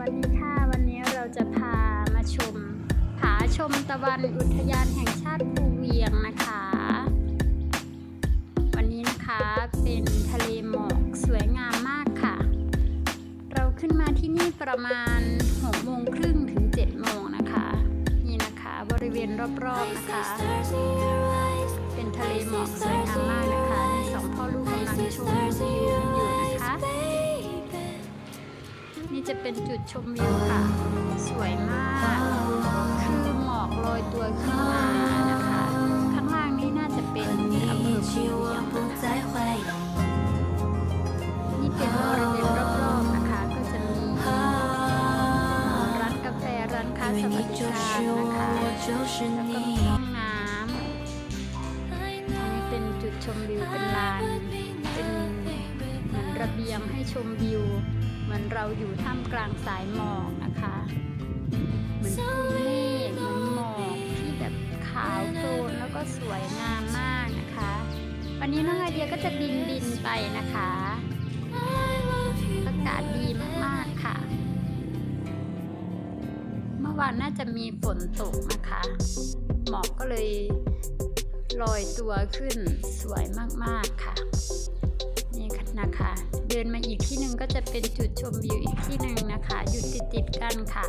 วันนี้ค่ะวันนี้เราจะพามาชม ผาชมตะวันอุทยานแห่งชาติภูเวียงนะคะ วันนี้นะคะเป็นทะเลหมอกสวยงามมากค่ะ เราขึ้นมาที่นี่ประมาณ6โมงครึ่งถึง7โมงนะคะ นี่นะคะบริเวณรอบๆนะคะ เป็นทะเลหมอกสวยงาม นี่จะเป็นจุดชมวิวค่ะ สวยมาก คือหมอกลอยตัวขึ้นมานะคะ ข้างล่างนี่น่าจะเป็นอำเภอภูเวียงนะคะนี่เป็นบริเวณรอบๆนะคะ ก็จะมีร้านกาแฟร้านค้าสวัสดิการนะคะแล้วก็ห้องน้ำอันนี้เป็นจุดชมวิวเป็นลาน เป็นเหมือนระเบียงให้ชมวิว มือนเราอยู่ท่ามกลางสายหมอกนะคะเหมือนคุยเมฆเหมือนหมอกที่แบบขาวโพลนแล้วก็สวยงามมากนะคะ วันนี้น้องไอเดียก็จะบินบินไปนะคะอากาศดีมากๆค่ะ เมื่อวานน่าจะมีฝนตกนะคะ หมอกก็เลยลอยตัวขึ้นสวยมากๆค่ะ นี่ค่ะนะคะ ดินมาอีกที่หนึ่งก็จะเป็นจุดชมวิวอีกที่หนึ่งนะคะ อยู่ติดๆกันค่ะ